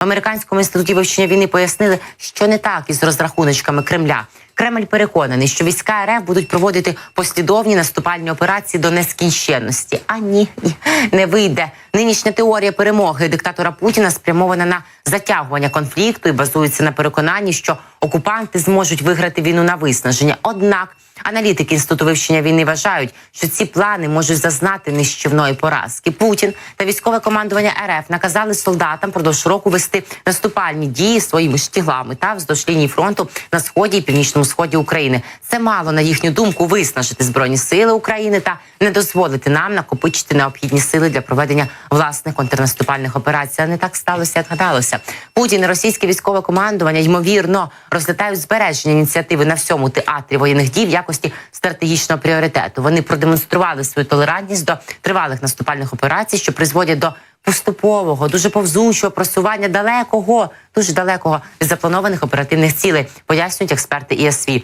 В американському інституті вивчення війни пояснили, що не так із розрахуночками Кремля. Кремль переконаний, що війська РФ будуть проводити послідовні наступальні операції до нескінченності. А ні, ні, не вийде. Нинішня теорія перемоги диктатора Путіна спрямована на затягування конфлікту і базується на переконанні, що окупанти зможуть виграти війну на виснаження. Однак аналітики інституту вивчення війни вважають, що ці плани можуть зазнати нищівної поразки. Путін та військове командування РФ наказали солдатам продовж року вести наступальні дії своїми штіглами та вздовж лінії фронту на сході і північному сході України. Це мало на їхню думку виснажити збройні сили України та не дозволити нам накопичити необхідні сили для проведення власних контрнаступальних операцій. А не так сталося, як гадалося. Путін і російське військове командування ймовірно розглядають збереження ініціативи на всьому театрі воєнних дій в якості стратегічного пріоритету. Вони продемонстрували свою толерантність до тривалих наступальних операцій, що призводять до поступового, дуже повзучого просування далекого, дуже далекого від запланованих оперативних цілей, пояснюють експерти ІСВ.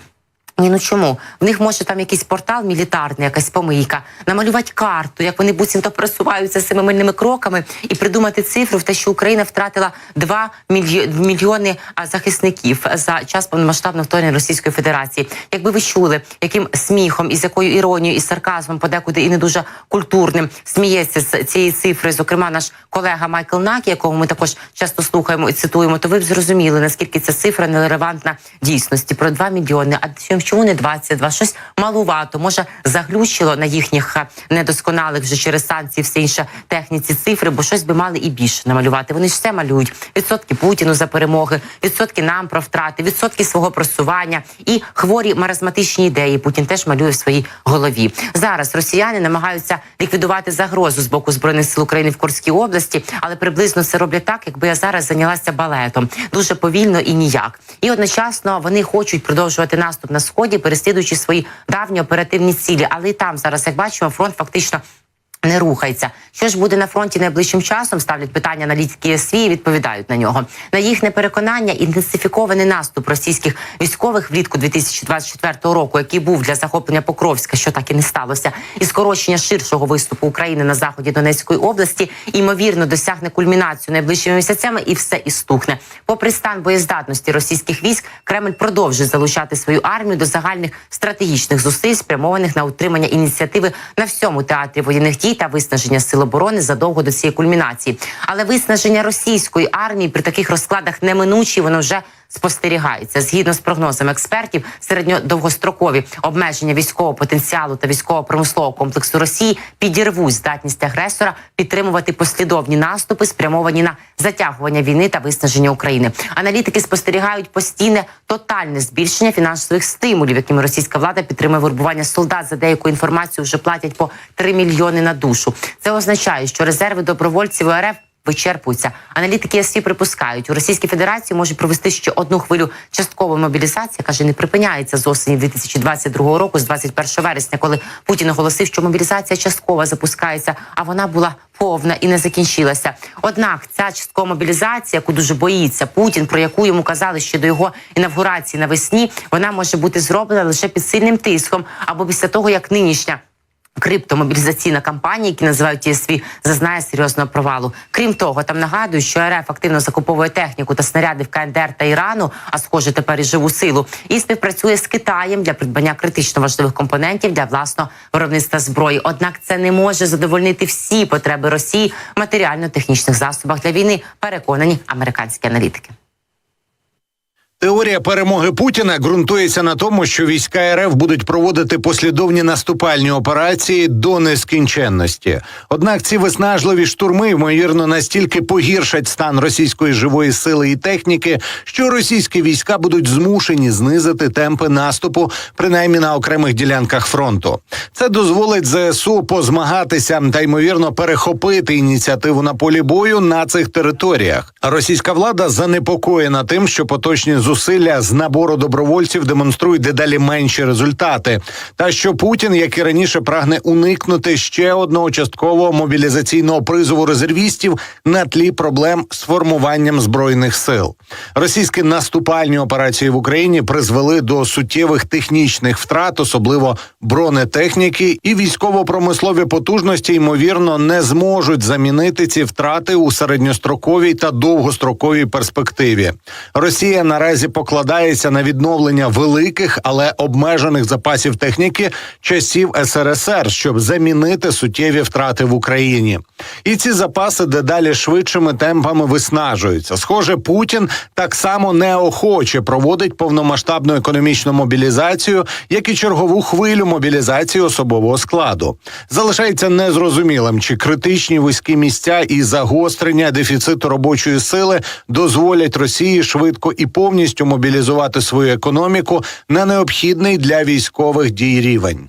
Ні, ну чому? В них може там якийсь портал мілітарний, якась помийка, намалювати карту, як вони буцімто просуваються семимильними кроками, і придумати цифру в те, що Україна втратила 2 мільйо- мільйони захисників за час повномасштабного вторгнення Російської Федерації. Якби ви чули, яким сміхом і з якою іронією і сарказмом, подекуди і не дуже культурним сміється з цієї цифри, зокрема наш колега Майкл Накі, якого ми також часто слухаємо і цитуємо, то ви б зрозуміли, наскільки ця цифра нерелевантна дійсності про 2 мільйони. А чому- чому не 22? Щось малувато, може заглючило на їхніх е, недосконалих вже через санкції, все інше техніці цифри, бо щось би мали і більше намалювати. Вони ж все малюють: відсотки Путіну за перемоги, відсотки нам про втрати, відсотки свого просування і хворі маразматичні ідеї. Путін теж малює в своїй голові. Зараз росіяни намагаються ліквідувати загрозу з боку збройних сил України в Курській області, але приблизно це роблять так, якби я зараз зайнялася балетом дуже повільно і ніяк. І одночасно вони хочуть продовжувати наступ на сході, переслідуючи свої давні оперативні цілі. Але і там зараз, як бачимо, фронт фактично. Не рухається. Що ж буде на фронті найближчим часом? Ставлять питання аналітики СВІ і відповідають на нього. На їхнє переконання, інтенсифікований наступ російських військових влітку 2024 року, який був для захоплення Покровська, що так і не сталося, і скорочення ширшого виступу України на заході Донецької області, ймовірно, досягне кульмінацію найближчими місяцями, і все і стухне. Попри стан боєздатності російських військ, Кремль продовжує залучати свою армію до загальних стратегічних зусиль, спрямованих на утримання ініціативи на всьому театрі воєнних дій та виснаження сил оборони задовго до цієї кульмінації. Але виснаження російської армії при таких розкладах неминучі, воно вже спостерігається згідно з прогнозами експертів. Середньодовгострокові обмеження військового потенціалу та військово-промислового комплексу Росії підірвуть здатність агресора підтримувати послідовні наступи, спрямовані на затягування війни та виснаження України. Аналітики спостерігають постійне тотальне збільшення фінансових стимулів, якими російська влада підтримує вирбування солдат. За деяку інформацію вже платять по 3 мільйони на душу. Це означає, що резерви добровольців РФ вичерпуються. Аналітики СВІ припускають, у Російській Федерації можуть провести ще одну хвилю часткової мобілізації, каже, не припиняється з осені 2022 року, з 21 вересня, коли Путін оголосив, що мобілізація часткова запускається, а вона була повна і не закінчилася. Однак ця часткова мобілізація, яку дуже боїться Путін, про яку йому казали ще до його інавгурації навесні, вона може бути зроблена лише під сильним тиском або після того, як нинішня. Криптомобілізаційна кампанія, які називають ТСВ, зазнає серйозного провалу. Крім того, там нагадують, що РФ активно закуповує техніку та снаряди в КНДР та Ірану, а схоже тепер і живу силу, і співпрацює з Китаєм для придбання критично важливих компонентів для власного виробництва зброї. Однак це не може задовольнити всі потреби Росії в матеріально-технічних засобах для війни. Переконані американські аналітики. Теорія перемоги Путіна ґрунтується на тому, що війська РФ будуть проводити послідовні наступальні операції до нескінченності. Однак ці виснажливі штурми ймовірно настільки погіршать стан російської живої сили і техніки, що російські війська будуть змушені знизити темпи наступу, принаймні на окремих ділянках фронту. Це дозволить ЗСУ позмагатися та ймовірно перехопити ініціативу на полі бою на цих територіях. Російська влада занепокоєна тим, що поточні зусилля з набору добровольців демонструють дедалі менші результати, та що Путін, як і раніше, прагне уникнути ще одного часткового мобілізаційного призову резервістів на тлі проблем з формуванням збройних сил. Російські наступальні операції в Україні призвели до суттєвих технічних втрат, особливо бронетехніки, і військово-промислові потужності ймовірно не зможуть замінити ці втрати у середньостроковій та довгостроковій перспективі. Росія наразі покладається на відновлення великих, але обмежених запасів техніки часів СРСР, щоб замінити суттєві втрати в Україні. І ці запаси дедалі швидшими темпами виснажуються. Схоже, Путін так само неохоче проводить повномасштабну економічну мобілізацію, як і чергову хвилю мобілізації особового складу. Залишається незрозумілим, чи критичні вузькі місця і загострення дефіциту робочої сили дозволять Росії швидко і повністю мобілізувати свою економіку на необхідний для військових дій рівень.